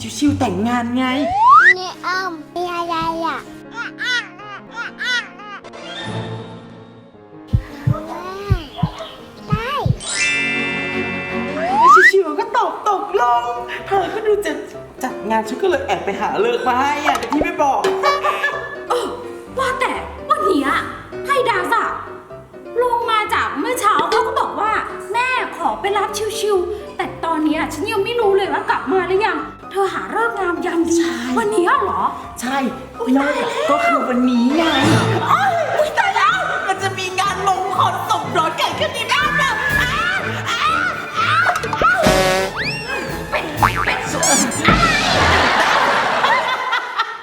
ชิวๆแต่งงานไง นี่อ้อมมีอะไรอะได้แล้วชิวๆก็ตอบตกลง เธอก็ดูจะจัดงานฉันก็เลยแอบไปหาเลิกษ์มาให้อะแต่ที่ไม่บอก เออว่าแต่วันเนี้ยไทยดาสอะลงมาจากเมื่อเช้าเขาก็บอกว่า แม่ขอไปรับชิวๆแต่ตอนเนี้ยฉันยังไม่รู้เลยว่ากลับมาหรือยัง เธอหาเลิกษ์งามยามดี ใช่ วันนี้เหรอ ใช่เลิกษ์อะก็คือวันนี้ไง อุ้ยตายแล้ว มันจะมีงานมงคลสมรสเกิดขึ้นในบ้านเราอ้าวอ้าวอ้าวอ้าวเป็นเป็นสุด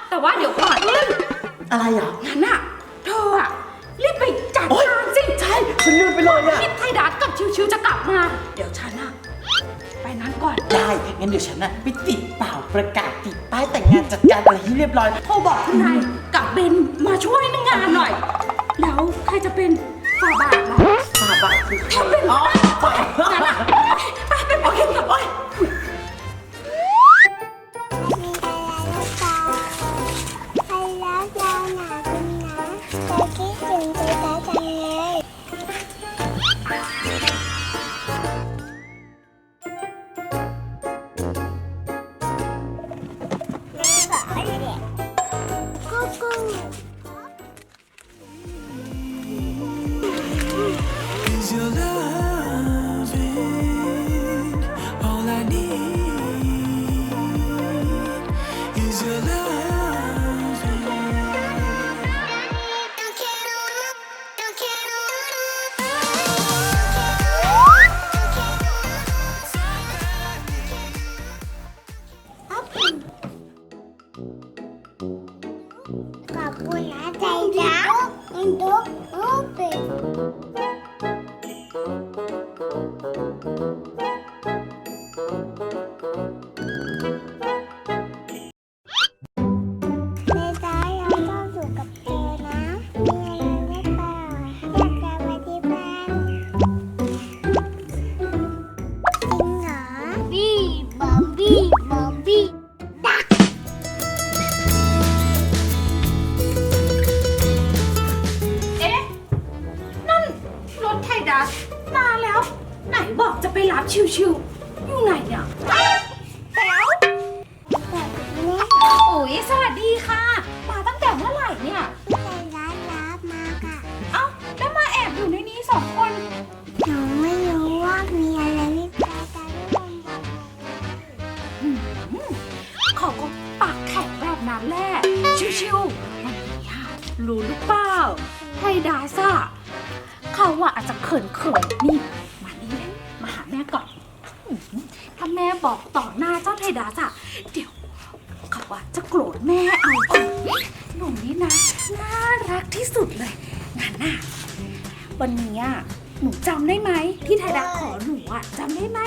แต่ว่าเดี๋ยวก่อนอะไรอะ งั้นอะเธออะรีบไปจัดโอ๊ย งานสิใช่ฉันลืมไปเลยอะคิดไทยดัสกับชิวๆจะกลับมา เดี๋ยวฉันอะไปนั้นก่อน ได้ งั้นเดี๋ยวฉันน่ะไปติดเป่า ประกาศติดป้ายแต่งงานจัดการอะไรให้เรียบร้อย โทรบอกคุณนายกับเบนมาช่วยในงานหน่อย แล้วใครจะเป็นฝาบาทล่ะฝาบาทคือใครถ้าเป็นอ๋อฝางั้นบาอะทไปไปบอกกั รักที่สุดเลยงั้นน่ะวันนี้อะหนูจำได้ไหมที่ไทยดาขอหนูอะจำได้ไหม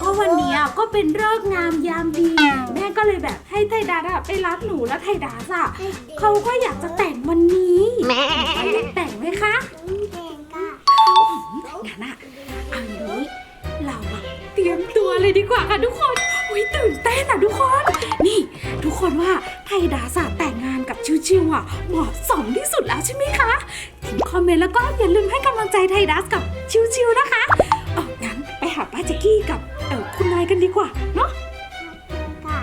ก็วันเนี้ยก็เป็นเลิกษ์งามยามดี แม่ก็เลยแบบให้ไทยดาอะไปรับหนูแล้วไทยดาอะเขาก็อยากจะแต่งวันนี้แม่อยากแต่งไหมคะเด็กอะงั้นอะเอาอย่างนี้เราอะเตรียมตัวเลยดีกว่าค่ะทุกคนอุ้ยตื่นเต้นอะทุกคน นี่ ทุกคนว่าไทยดาสะแต่งงานกับ ชิวๆอะเหมาะสมที่สุดแล้วใช่ไหมคะทิ้งคอมเมนต์แล้วก็อย่าลืมให้กำลังใจไทยดัสกับชิวๆนะคะเอองั้นไปหาป้าแจ็กกี้กับเออคุณนายกันดีกว่าเนาะค่ะ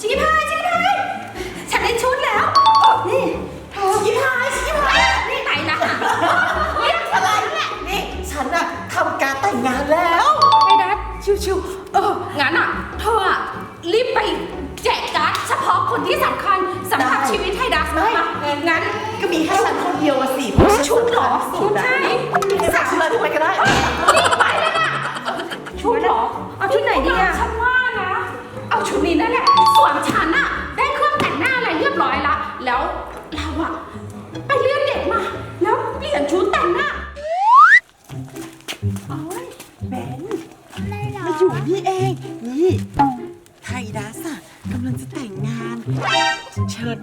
ชิคกี้พายชิคกี้พายฉันได้ชุดแล้วนี่เธอชิคกี้พายชิคกี้พายนี่ไหนล่ะเนี่ยอะไรเนี่ยนี่ฉันน่ะทำการแต่งงานแล้วไอ้ดัดชิวๆเอองั้นอะเธออะ รีบไปแจกการ์ดเฉพาะคนที่สำคัญสำหรับได้ ชีวิตให้ดัสไม่นะคะงั้น ก็มีแค่ฉันคนเดียวอะสิเพราะฉันชุดเหรอสำคัญที่สุดอะใช่สั่งชุดเลยทำไมก็ได้ รีบไปเลยค่ะชุดเหรอเอาชุดไหนดีอะฉัน ญ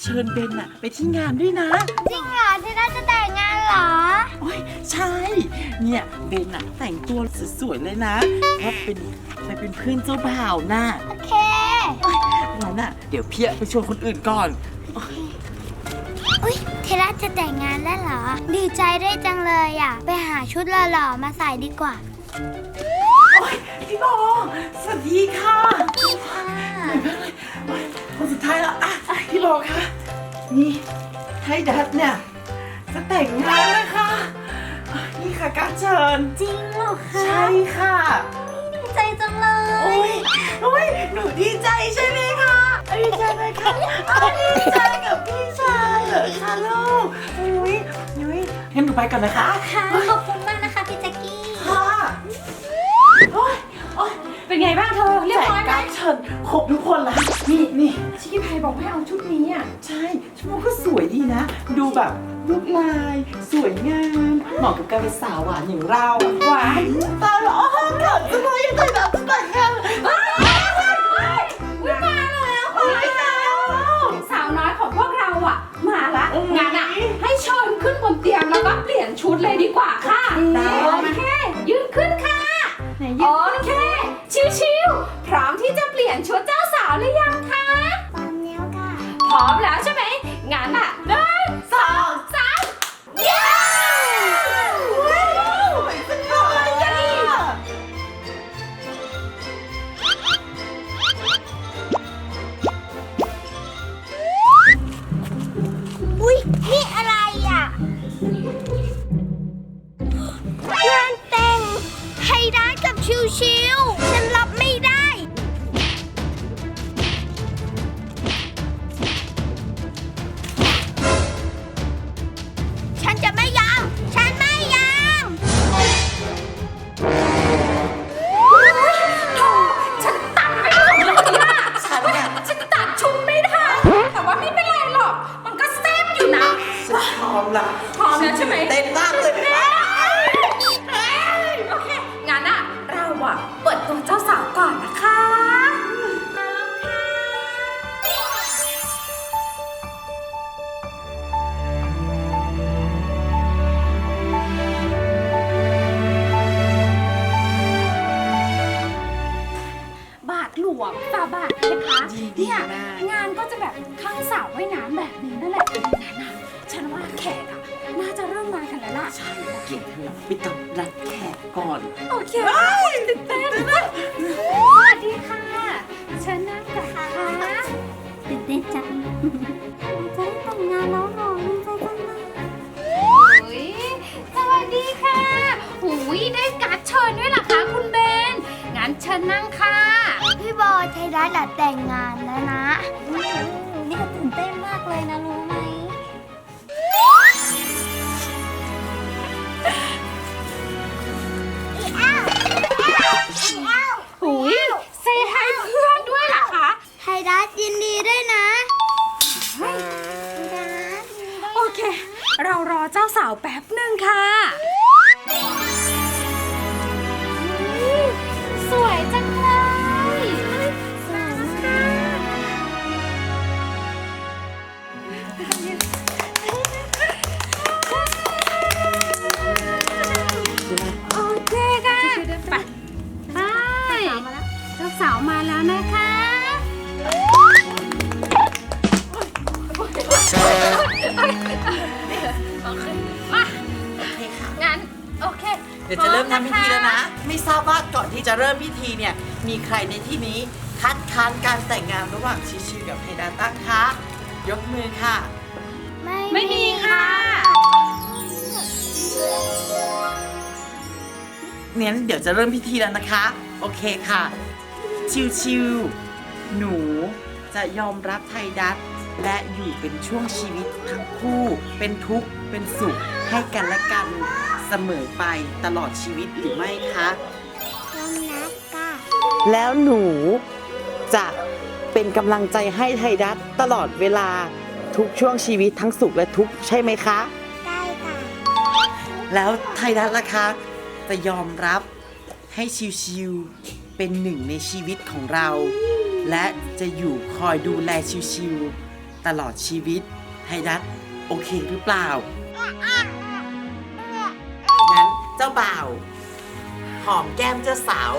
เชิญเบนอะไปที่งานด้วยนะจริงเหรอที่ได้จะแต่งงานเหรอ โอ้ยใช่ เนี่ยเบนอะแต่งตัวสวยๆเลยนะเพราะเป็นไปเป็นเพื่อนเจ้าบ่าวน่ะโอเคงั้นอะเดี๋ยวเพียไปชวนคนอื่นก่อน อุ้ยเทราจะแต่งงานแล้วเหรอ ดีใจด้วยจังเลยอะ ไปหาชุดหล่อๆมาใส่ดีกว่าโอ้ยพี่โบสวัสดีค่ะโอ้ย คนสุดท้ายแล้วอะพี่โบคะนี่ให้ดัดเนี่ยจะแต่งงานนะคะอะนี่ค่ะการดเชิญ จริงเหรอคะใช่ค่ะ ดีใจจังเลโอ้ย ยโอ้ย หนูดีใจใช่ไหมคะดีใจไหมคะอ้าวดีใจกับพี่ชายเหรอคะลูก อุ้ยอุ้ยงั้นหนูไปก่อนนะคะ ค่ะขอบคุณมากนะคะ บอกให้เอาชุดนี้อะใช่ชุดมันก็สวยดีนะ ดูแบบลูกลาย สวยงามเหมาะกับการเป็นสาวหวานอย่างเราหวานตายแล้วอ๋อเกิดจะมายังไงแบบจะแต่งงานอ้าวอุ๊ยมาแล้วมาแล้วสาวน้อยของพวกเราอะ มาละงั้นอะให้เชิญขึ้นบนเตียงแล้วก็เปลี่ยนชุดเลยดีกว่าค่ะโอเค อนโอเคตื่นเต้นสวัสดีค่ะเชิญนั่งก่อนค่ะตื่นเต้นจังจะได้แต่งงานแล้วหรอดีใจจังเลยอุ๊ยสวัสดีค่ะหูยได้การ์ดเชิญด้วยเหรอคะคุณเบน งั้นเชิญนั่งค่ะ พี่บอยไทยรัฐแต่งงานแล้วนะนี่ก็ตื่นเต้นมากเลยนะรู้ไาวแป๊บหนึ่งค่ะ สวยจังเลยสวยค่ะโอเคค่ะไปไปเจ้าสาวมาแล้วนะคะมางั้น โอเคเดี๋ยวจะเริ่มทำพิธีแล้วนะ ไม่ทราบว่าก่อนที่จะเริ่มพิธีเนี่ยมีใครในที่นี้คัดค้านการแต่งงานระหว่างชิชิกับไฮดาต้าคะยกมือค่ะ ไม่มีค่ะงั้นเดี๋ยวจะเริ่มพิธีแล้วนะคะ โอเคค่ะ ชิวๆหนูจะยอมรับไทยดัตและอยู่เป็นช่วงชีวิตทั้งคู่ เป็นทุกข์ เป็นสุขให้กันและกัน เสมอไปตลอดชีวิตหรือไม่คะยอมรับค่ะ แล้วหนูจะเป็นกำลังใจให้ไทยรัฐตลอดเวลาทุกช่วงชีวิตทั้งสุขและทุกใช่ไหมคะ ได้ค่ะ แล้วไทยรัฐล่ะคะจะยอมรับให้ชิวๆเป็นหนึ่งในชีวิตของเรา และจะอยู่คอยดูแลชิวๆตลอดชีวิตไทยรัฐโอเคหรือเปล่า เจ้าบ่าว หอมแก้มเจ้าสาว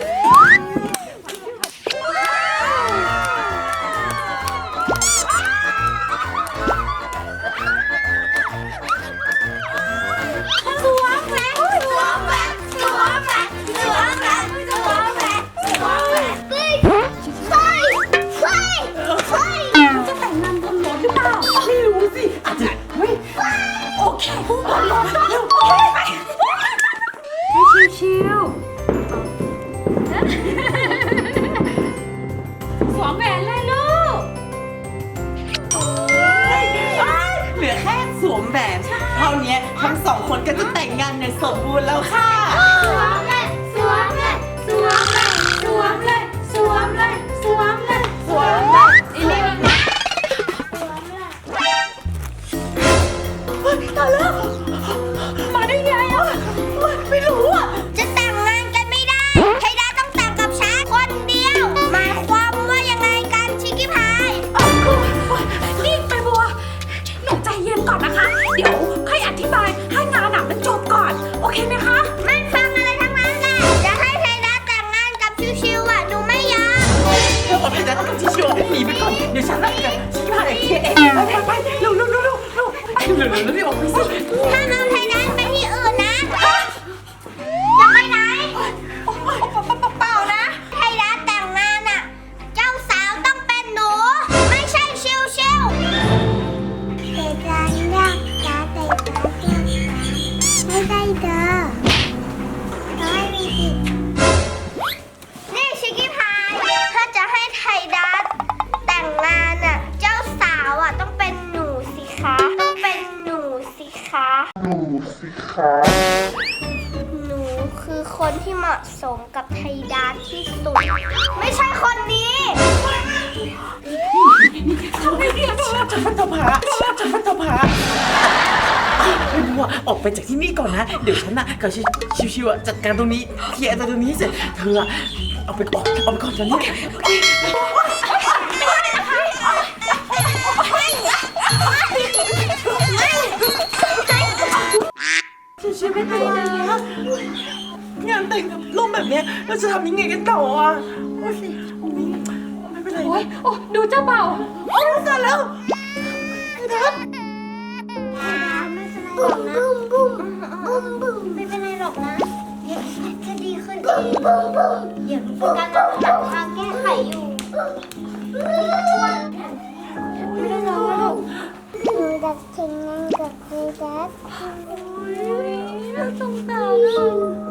นี้ทั้งสองคนก็จะแต่งงานในสมบูรณ์แล้วค่ะ ไปไปไปเร็วเร็วเร็วเร็วเร็วเร็วเร็วเร็วเร็วเร็วาะสมกับไทดาที่สุด ไม่ใช่คนนี้จะพันธภาจะพันธภาคุณบัวออกไปจากที่นี่ก่อนนะ เดี๋ยวฉันน่ะกับชิวๆจัดการตรงนี้เคลียร์ตรงนี้เสร็จ เธอเอาไปก่อนเอาไปก่อนตอนนี้ชิวๆไม่เป็นไรนะ งานแต่งกับร่มแบบนี้เราจะทำยังไงกันต่ออะโอ๊ยโอ๊ยไม่เป็นไรโอ้ยโอ้ดูเจ้าเบ่าโอ้ยตายแล้วทัศน์ไม่เป็นไรหรอกนะบุ้มบุ้มบุ้มไม่เป็นไรหรอกนะเดี๋ยวจะดีขึ้นเองเดี๋ยวโกัสกำลังหาทางแก้ไขอยู่ไม่รหรดักชิงนั่งกับดูดักโอ้ยน่าสงสารเลย